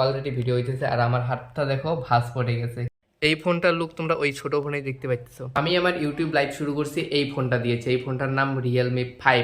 Already video হইতেছে আর আমার হাতটা দেখো ভাস পড়ে গেছে। এই ফোনটার লুক তোমরা ওই ছোট ফোনেই দেখতে পাচ্ছ আমি আমার ইউটিউব লাইভ শুরু করছি এই ফোনটা দিয়েছে। এই ফোনটার নাম Realme five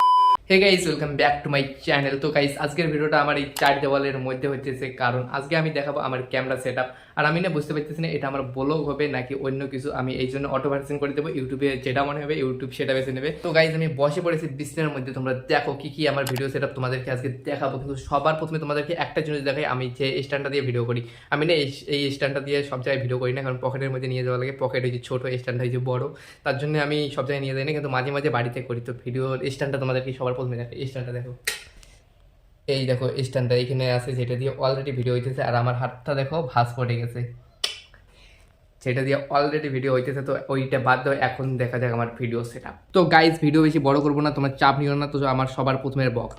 hey guys welcome back to my channel তো গাইজ আজকের ভিডিওটা আমার এই চার দেওয়ালের মধ্যে হইতেছে, কারণ আজকে আমি দেখাবো আমার ক্যামেরা সেট আর আমি না বুঝতে পারতেছি না এটা আমার ব্লগ হবে নাকি অন্য কিছু, আমি এই জন্য অটো ভার্সন করে দেবো ইউটিউবে যেটা মনে হবে ইউটিউব সেটা বেছে নেবে। তো গাইজ আমি বসে পড়েছি বিছনার মধ্যে, তোমরা দেখো কি কি আমার ভিডিও সেট তোমাদেরকে আজকে দেখাবো। কিন্তু সবার প্রথমে তোমাদেরকে একটা জিনিস দেখাই, আমি যে স্ট্যান্ডটা দিয়ে ভিডিও করি। আমি না এই স্ট্যান্ডটা দিয়ে সব জায়গায় ভিডিও করি না, কারণ পকেটের মধ্যে নিয়ে যাওয়া লাগে। পকেট হয়েছে ছোটো স্ট্যান্ড হয়েছে বড়, তার জন্য আমি সব জায়গায় নিয়ে যাই না, কিন্তু মাঝে মাঝে বাড়িতে করি। তো ভিডিও স্ট্যান্ডটা তোমাদেরকে সবার প্রথমে দেখো স্ট্যান্ডটা দেখো। এই দেখো স্ট্যান্ডটা এখানে আছে যেটা দিয়ে অলরেডি ভিডিও হইতেছে, আর আমার হাতটা দেখো ভাস পড়ে গেছে। সেটা দিয়ে অলরেডি ভিডিও হইতেছে, তো ওইটা বাদ দাও, এখন দেখা যাক আমার ভিডিও সেটা তো গাইজ ভিডিও বেশি বড় করব না, তোমার চাপ নিও না, তো আমার সবার প্রথমের বক্স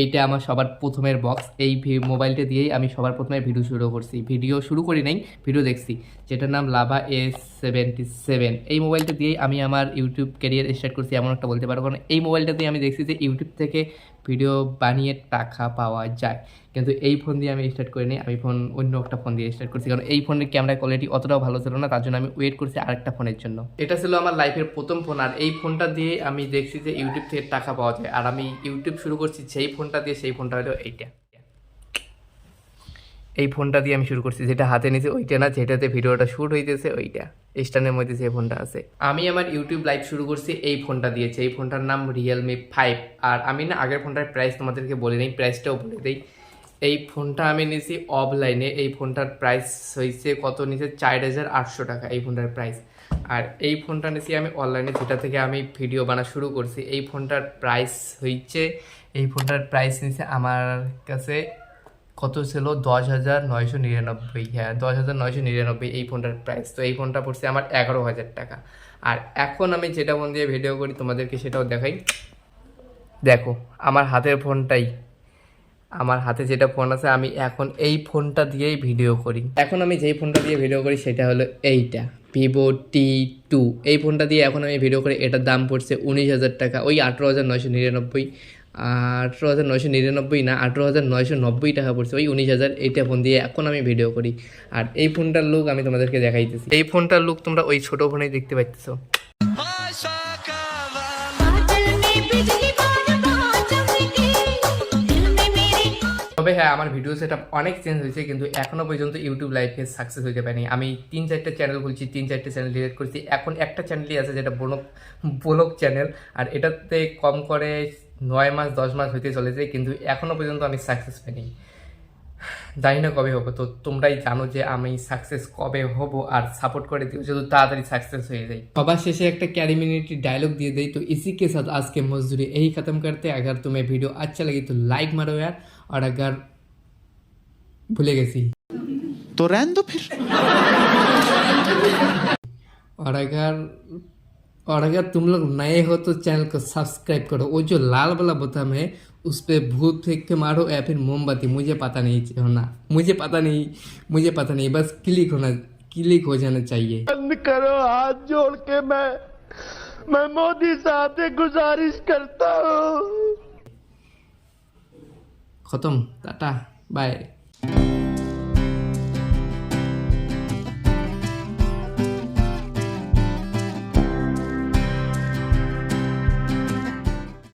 এইটা আমার সবার প্রথমের বক্স এই মোবাইলটা দিয়েই আমি সবার প্রথমে ভিডিও শুরু করছি। ভিডিও শুরু করি নাই ভিডিও দেখছি। যেটার নাম লাভা এস সেভেন্টি সেভেন এই মোবাইলটা দিয়েই আমি আমার ইউটিউব ক্যারিয়ার স্টার্ট করছি, এমন একটা বলতে পারো। কারণ এই মোবাইলটা দিয়ে আমি দেখছি যে ইউটিউব থেকে ভিডিও বানিয়ে টাকা পাওয়া যায়। কিন্তু এই ফোন দিয়ে আমি স্টার্ট করিনি, আমি ফোন অন্য একটা ফোন দিয়ে স্টার্ট করছি। কারণ এই ফোনের ক্যামেরা কোয়ালিটি অতটাও ভালো ছিল না, তার জন্য আমি ওয়েট করছি আরেকটা ফোনের জন্য। এটা ছিল আমার লাইফের প্রথম ফোন আর এই ফোনটা দিয়ে আমি দেখছি যে ইউটিউব থেকে টাকা পাওয়া যায়। আর আমি ইউটিউব শুরু করছি সেই ফোনটা দিয়ে, সেই ফোনটা হলো এইটা। এই ফোনটা দিয়ে আমি শুরু করছি। যেটা হাতে নিয়েছি ওইটা না, যেটাতে ভিডিওটা শ্যুট হইতেছে ওইটা। স্ট্যান্ডের মধ্যে যে ফোনটা আছে। আমি আমার ইউটিউব লাইভ শুরু করছি এই ফোনটা দিয়েছে এই ফোনটার নাম রিয়েলমি ফাইভ আর আমি না আগের ফোনটার প্রাইস তোমাদেরকে বলে নিই প্রাইসটাও বলে দিই। এই ফোনটা আমি নিয়েছি অফলাইনে এই ফোনটার প্রাইস হয়েছে কত নিচে চার হাজার আটশো টাকা এই ফোনটার প্রাইস আর এই ফোনটা নিয়েছি আমি অনলাইনে যেটা থেকে আমি ভিডিও বানা শুরু করছি। এই ফোনটার প্রাইস হয়েছে এই ফোনটার প্রাইস নিচে আমার কাছে কত ছিল? দশ হাজার নয়শো নিরানব্বই। হ্যাঁ দশ হাজার নয়শো নিরানব্বই এই ফোনটার প্রাইস তো এই ফোনটা পড়ছে আমার এগারো হাজার টাকা। আর এখন আমি যেটা ফোন দিয়ে ভিডিও করি, তোমাদেরকে সেটাও দেখাই। দেখো, আমার হাতের ফোনটাই। আমার হাতে যেটা ফোন আছে, আমি এখন এই ফোনটা দিয়েই ভিডিও করি। এখন আমি যেই ফোনটা দিয়ে ভিডিও করি, সেটা হলো এইটা ভিভো টি টু এই ফোনটা দিয়ে এখন আমি ভিডিও করি, এটার দাম পড়ছে উনিশ হাজার টাকা। ওই আঠেরো হাজার নয়শো নিরানব্বই। আঠেরো হাজার নয়শো নিরানব্বই না, আঠেরো হাজার নয়শো নব্বই টাকা পড়ছে। ওই উনিশ হাজার এইটা ফোন দিয়ে এখন আমি ভিডিও করি। আর এই ফোনটার লুক আমি তোমাদেরকে দেখাইতেছি। এই ফোনটার লুক তোমরা ওই ছোটো ফোনেই দেখতে পাচ্ছ তবে হ্যাঁ আমার ভিডিও সেট অনেক চেঞ্জ হয়েছে, কিন্তু এখনও পর্যন্ত ইউটিউব লাইফে সাকসেস হয়ে পারেনি। আমি তিন চারটে চ্যানেল খুলছি, তিন চারটে চ্যানেল ডিলেট করছি। এখন একটা চ্যানেলই আছে যেটা বনক বলক চ্যানেল আর এটাতে কম করে নয় মাস দশ মাস হইতে চলেছে কিন্তু এখনো পর্যন্ত আমি সাকসেস পাইনি জানি না কবে হবো তো তোমরাই জানো যে আমি সাকসেস কবে হব আর সাপোর্ট করে দিও যদি তাড়াতাড়ি সাকসেস হয়ে যাই সবার শেষে একটা ক্যারি মিনিটি डायलॉग दिए देई तो इसी के साथ आज के मजदूरी यही खत्म करते हैं अगर तुम्हें वीडियो अच्छा लगी तो लाइक मारो यार और अगर भूले गए सी तो रहन दो फिर और अगर और अगर तुम लोग नए हो तो चैनल को सब्सक्राइब करो। वो जो लाल वाला बोताम है उस पर भूत फेंक के मारो या फिर मोमबत्ती मुझे पता नहीं होना। मुझे पता नहीं मुझे पता नहीं बस क्लिक होना क्लिक हो जाना चाहिए। बंद करो हाथ जोड़ के मैं मैं मोदी साहब से गुजारिश करता हूँ। खत्म टाटा बाय